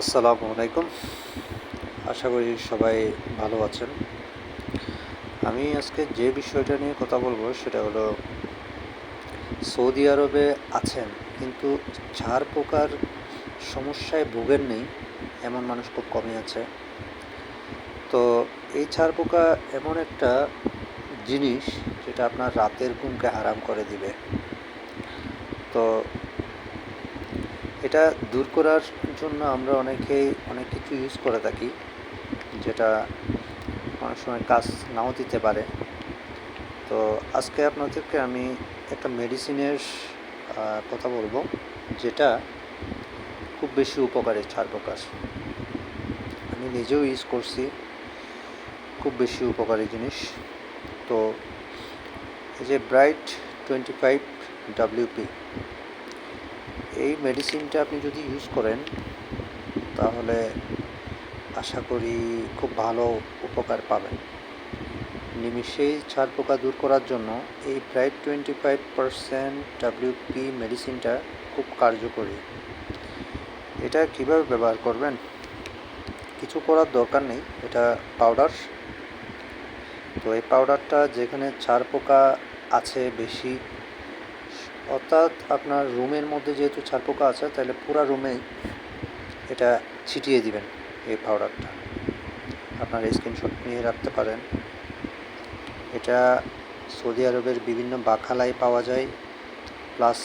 আসসালামু আলাইকুম। আশা করি সবাই ভালো আছেন। আমি আজকে যে বিষয়টা নিয়ে কথা বলব সেটা হলো, সৌদি আরবে আছেন কিন্তু ঝাড় পোকার সমস্যায় ভোগেন নেই, এমন মানুষ খুব কমই আছে। তো এই ছাড় পোকা এমন একটা জিনিস যেটা আপনার রাতের ঘুমকে হারাম করে দিবে। তো এটা দূর করার জন্য আমরা অনেকেই অনেক কিছু ইউজ করে থাকি, যেটা অনেক সময় কাজ নাও দিতে পারে। তো আজকে আপনাদেরকে আমি একটা মেডিসিনের কথা বলব, যেটা খুব বেশি উপকারী ছাড় প্রকাশ। আমি নিজেও ইউজ করছি, খুব বেশি উপকারী জিনিস। তো এই যে ব্রাইট টোয়েন্টি ফাইভ ডাব্লিউপি এই মেডিসিনটা আপনি যদি ইউজ করেন, তাহলে আশা করি খুব ভালো উপকার পাবেন। নিমিষেই ছাড় পোকা দূর করার জন্য এই bright twenty five percent WP মেডিসিনটা খুব কার্যকরী। এটা কীভাবে ব্যবহার করবেন? কিছু করার দরকার নেই, এটা পাউডার তো এই পাউডারটা যেখানে ছাড় পোকা আছে বেশি অর্থাৎ আপনার রুমের মধ্যে যেহেতু ছাড় পোকা আছে, তাহলে পুরো রুমেই এটা ছিটিয়ে দিবেন এই পাউডারটা আপনার স্ক্রিনশট নিয়ে রাখতে পারেন। এটা সৌদি আরবের বিভিন্ন বাখালায় পাওয়া যায় প্লাস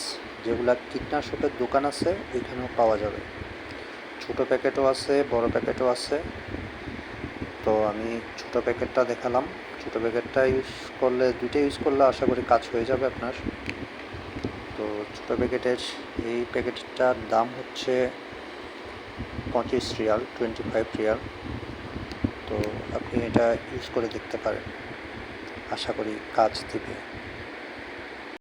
যেগুলা কীটনাশকের দোকান আছে ওইখানেও পাওয়া যাবে। ছোটো প্যাকেটও আছে, বড় প্যাকেটও আছে। তো আমি ছোটো প্যাকেটটা দেখালাম। ছোটো প্যাকেটটা ইউজ করলে, দুইটা ইউজ করলে আশা করি কাজ হয়ে যাবে আপনার। তো ছোটো প্যাকেটের, এই প্যাকেটটার দাম হচ্ছে পঁচিশ রিয়াল টোয়েন্টি ফাইভ রিয়াল। তো আপনি এটা ইউজ করে দেখতে পারেন। আশা করি কাজ দিবে।